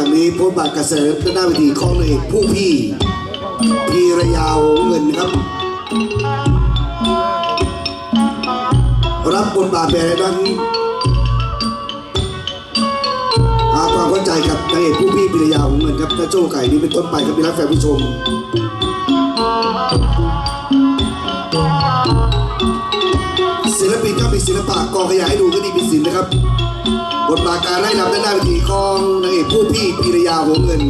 างนี้พบบาทกระแสด้านหน้าเวทีของเอกผู้พี่ พีระยาวงเงินครับ รับบทบาทแบบนั้นหาความเข้าใจกับนางเอกผู้พี่พีระยาวงเงินครับและโจ้ไก่นี้เป็นต้นไปครับพี่รักแฟนผู้ชมศิลปินก็มีศิลปะกองขยายให้ดูก็ดีเป็นศิลป์นะครับ บทบาทการไล่นำด้านหน้าเวทีกองนางเอกผู้พี่พีรยาหัวเงิน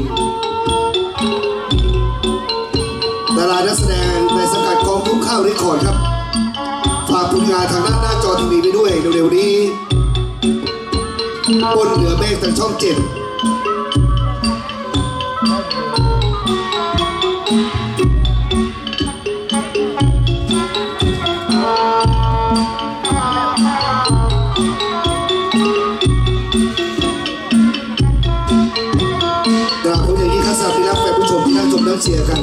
ดารานักแสดงในสังกัดกองทุกข้าวเรคคอร์ดครับ ฝากผลงานทางด้านหน้าจอทีวีไปด้วยเร็วๆนี้บนเหนือเมฆทางช่องเจ็ด ที่นั่งช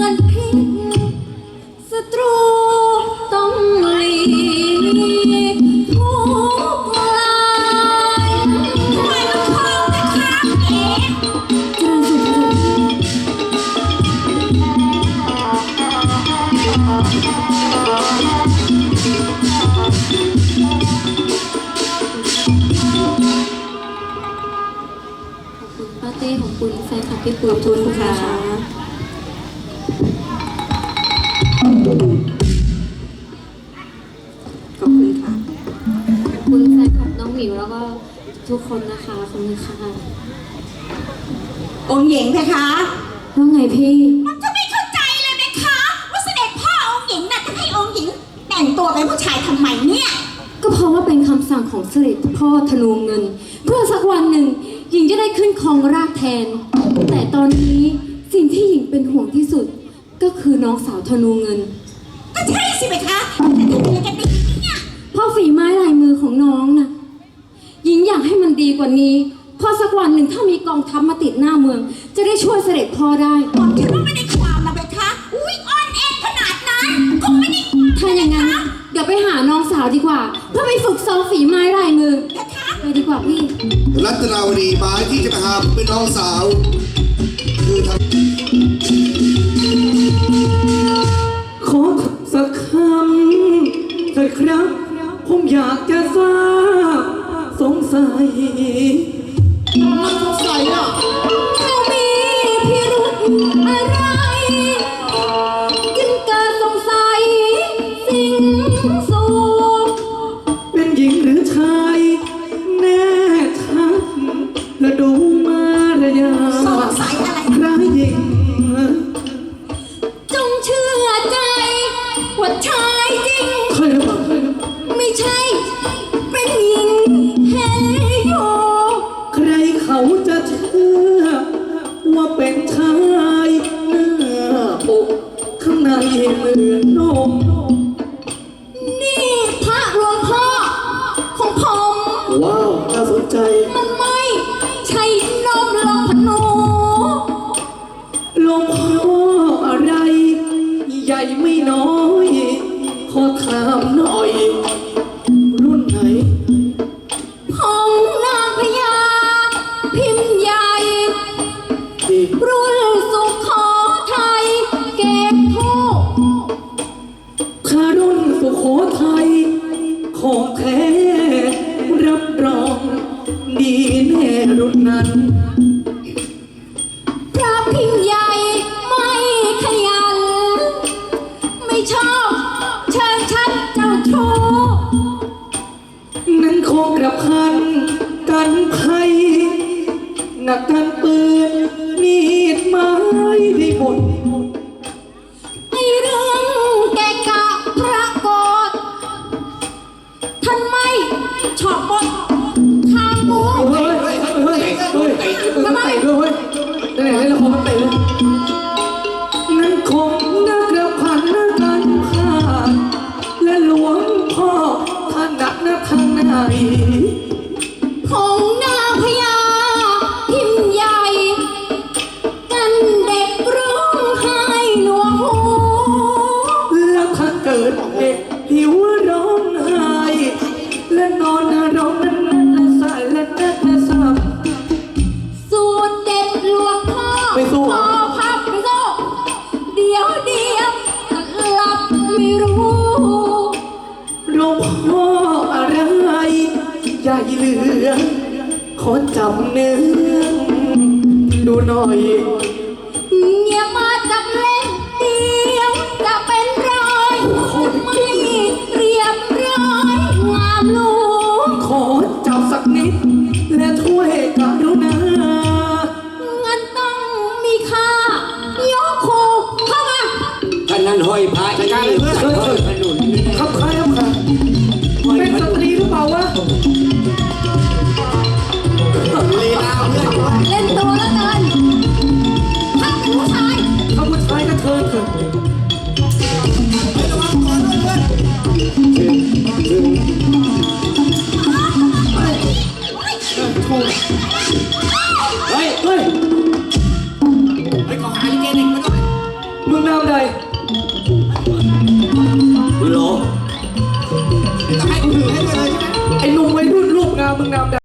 มือนพริกศัตรูต้องหลีกทุกลายไมมันคล่องนะคะเอ๋เจริญสุขเจริญสุขขอบคุณป้าเต้ของคุณแฟนคลับพี่ปุ๋ยทุนค่ะ ก็ทุกคนนะคะขอบคุณค่ะองค์หญิงเพคะว่าไงพี่ มันจะไม่เข้าใจเลยไหมคะว่าเสด็จพ่อองค์หญิงน่ะจะให้องค์หญิงแต่งตัวเป็นผู้ชายทำไมเนี่ย ก็เพราะว่าเป็นคำสั่งของเสด็จพ่อธนูเงิน เพื่อสักวันหนึ่งหญิงจะได้ขึ้นครองราชย์แทน แต่ตอนนี้สิ่งที่หญิงเป็นห่วงที่สุด ก็คือน้องสาวธนูเงิน ก็ใช่สิเพคะแต่ทำไมกันดีเนี่ยเพราะฝีไม้ลายมือของน้องน่ะหญิงอยากให้ มันดีกว่านี้เพราะสักวันหนึ่งถ้ามีกองทัพมาติดหน้าเมือง จะได้ช่วยเสด็จพ่อได้บอกฉันว่าไม่ได้ความนะเพคะอุ้ยอ่อนแอขนาดนั้นคงไม่ได้ความถ้าอย่างนั้น เดี๋ยวไปหาน้องสาวดีกว่า เพื่อไปฝึกซ้อมฝีไม้ลายมือเพคะไปดีกว่าพี่ รัตนาวดีไม้ที่จะมาหาเป็นน้องสาว คือทางขอสักคำเถิดครับผมอยากจะทราบ สงสัยเขามีพิรุธอะไรกินเกิดสงสัยสิ่งสูงเป็นหญิงหรือชายแน่ชัดและดูมารยาสงสัยอะไรคล้ายหญิงจงเชื่อใจว่าชายจริงเคยหรือเปล่าไม่ใช่เป็นห จะเชื่อว่าเป็นชา รุ่นสุโขทัยเกตโทพารุ่นสุโขทัยของแท้รับรอง ดีแน่รุ่นนั้น พระพิมพ์ใหญ่ไม่ขยัน ไม่ชอบเชิญชันเจ้าโทนั้นคงกระพันกันภัย ทั้งปืนมีดไม้ได้หมดไอเรื่องแกกะพระโกฏท่านไม่ชอบบททางหมูเฮ้ยเฮ้ยเฮ้ยเฮ้ยเฮ้ยมันเตะด้วยเว้ยไหนๆเล่นละครมันเตะเลยนั่นคงนักกระพันนักการผ่านและหลวงพ่อท่านนักนักทางไหน เกิดเด็กหิวร้องไห้และนอนร้องนั้นนั้นและสายและนักและสับ สูตรเด็ดหลวงพ่อไม่สู้พอพับไปสู้เดี๋ยวเดียวหลับไม่รู้หลวงพ่ออะไรใหญ่เหลือขอจำเนื้อดูหน่อย ม ไอ้หนุ่มวัยรุ่นรูปงามมึงนามใด